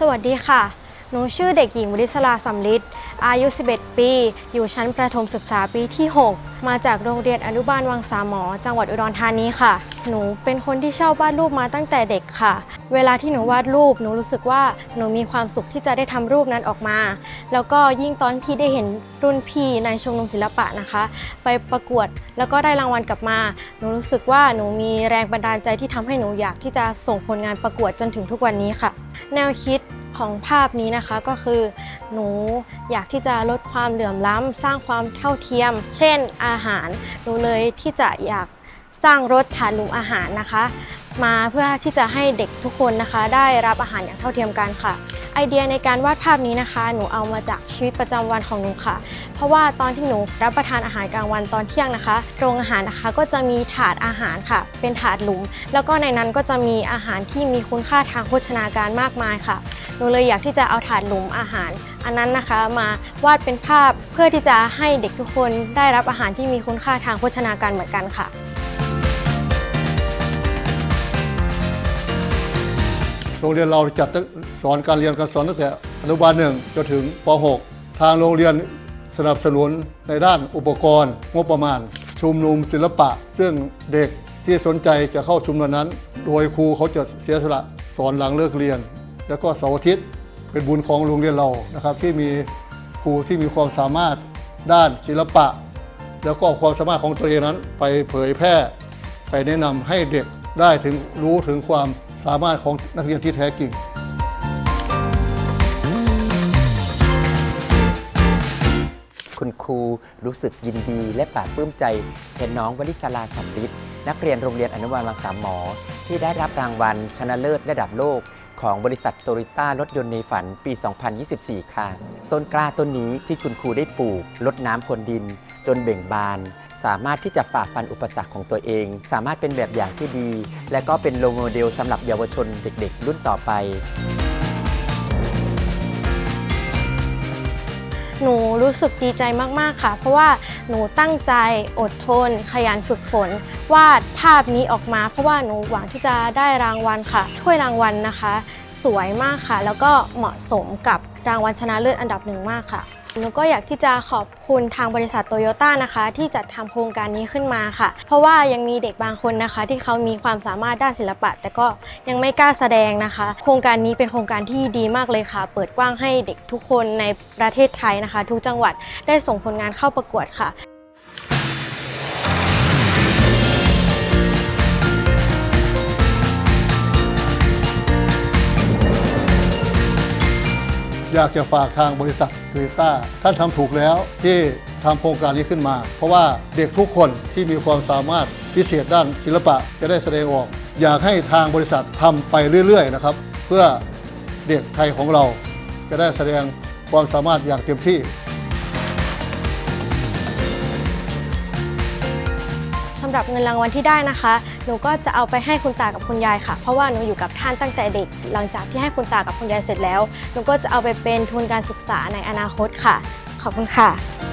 สวัสดีค่ะ หนูชื่อเด็กหญิงวริศราสำลิดอายุ 11 ปี อยู่ชั้นประถมศึกษาปีที่ 6 มาจากโรงเรียนอนุบาลวังสามหมอ จังหวัดอุดรธานีค่ะ หนูเป็นคนที่ชอบวาดรูปมาตั้งแต่เด็กค่ะ เวลาที่หนูวาดรูป หนูรู้สึกว่าหนูมีความสุขที่จะได้ทำรูปนั้นออกมา แล้วก็ยิ่งตอนที่ได้เห็นรุ่นพี่ในชมรมศิลปะนะคะ ไปประกวดแล้วก็ได้รางวัลกลับมา หนูรู้สึกว่าหนูมีแรงบันดาลใจที่ทำให้หนูอยากที่จะส่งผลงานประกวดจนถึงทุกวันนี้ค่ะ แนวคิดของภาพนี้นะคะก็คือ หนูอยากที่จะลดความเหลื่อมล้ำ สร้างความเท่าเทียม เช่นอาหาร หนูเลยที่จะอยากสร้างรถฐานหลุมอาหารนะคะ มาเพื่อที่จะให้เด็กทุกคนนะคะ ได้รับอาหารอย่างเท่าเทียมกันค่ะ ไอเดียในการวาดภาพนี้นะคะ หนูเอามาจากชีวิตประจำวันของหนูค่ะ เพราะว่าตอนที่หนูรับประทานอาหารกลางวันตอนเที่ยงนะคะ โรงอาหารนะคะก็จะมีถาดอาหารค่ะ เป็นถาดหลุม แล้วก็ในนั้นก็จะมีอาหารที่มีคุณค่าทางโภชนาการมากมายค่ะหนูเลยอยากที่จะเอาถาดหลุมอาหาร อันนั้นนะคะมาวาดเป็นภาพเพื่อที่จะให้เด็กทุกคนได้รับอาหารที่มีคุณค่าทางโภชนาการเหมือนกันค่ะ รงเรียนเราจัดสอนการเรียนการสอนตั้งแต่อนุบาลหนึ่งจนถึงป .6 ทางโรงเรียนสนับสนุนในด้านอุปกรณ์ งบประมาณ ชุมนุมศิลปะ ซึ่งเด็กที่สนใจจะเข้าชุมนุมนั้น โดยครูเขาจะเสียสละสอนหลังเลิกเรียน แล้วก็เสาร์อาทิตย์เป็นบุญของโรงเรียนเรานะครับ ที่มีครูที่มีความสามารถด้านศิลปะ แล้วก็ความสามารถของตัวเองนั้น ไปเผยแพร่ ไปแนะนำให้เด็กได้ถึงรู้ถึงความ สามารถของนักเรียนที่แท้จริงคุณครูรู้สึกยินดีและปลาบปลื้มใจเห็นน้องวลิศลาสัมฤทธิ์นักเรียนโรงเรียนอนุบาลวังสามหมอ ที่ได้รับรางวัลชนะเลิศระดับโลก ของบริษัทโตโยต้ารถยนต์ในฝันปี 2024 ค่ะ ต้นกล้าต้นนี้ที่คุณครูได้ปลูกลดน้ำพรวนดิน จนเบ่งบาน สามารถที่จะฝ่าฟันอุปสรรคของตัวเอง สามารถเป็นแบบอย่างที่ดี และก็เป็นโรลโมเดลสำหรับเยาวชนเด็ก ๆ รุ่นต่อไป หนูรู้สึกดีใจมาก ๆ ค่ะ เพราะว่าหนูตั้งใจอดทน ขยันฝึกฝน วาดภาพนี้ออกมา เพราะว่าหนูหวังที่จะได้รางวัลค่ะ ถ้วยรางวัลนะคะ สวยมากค่ะ แล้วก็เหมาะสมกับรางวัลชนะเลิศอันดับหนึ่งมากค่ะ หนูก็อยากที่จะขอบคุณทางบริษัทโตโยต้านะคะ ที่จัดทำโครงการนี้ขึ้นมาค่ะ เพราะว่ายังมีเด็กบางคนนะคะ ที่เขามีความสามารถด้านศิลปะ แต่ก็ยังไม่กล้าแสดงนะคะ โครงการนี้เป็นโครงการที่ดีมากเลยค่ะ เปิดกว้างให้เด็กทุกคนในประเทศไทยนะคะ ทุกจังหวัดได้ส่งผลงานเข้าประกวดค่ะ อยากจะฝากทางบริษัทโตโยต้าท่านทำถูกแล้วที่ทำโครงการนี้ขึ้นมา เพราะว่าเด็กทุกคนที่มีความสามารถพิเศษด้านศิลปะจะได้แสดงออก อยากให้ทางบริษัททำไปเรื่อยๆนะครับ เพื่อเด็กไทยของเราจะได้แสดงความสามารถอย่างเต็มที่ สำหรับเงินรางวัลที่ได้นะคะ หนูก็จะเอาไปให้คุณตากับคุณยายค่ะ เพราะว่าหนูอยู่กับท่านตั้งแต่เด็ก หลังจากที่ให้คุณตากับคุณยายเสร็จแล้ว หนูก็จะเอาไปเป็นทุนการศึกษาในอนาคตค่ะ ขอบคุณค่ะ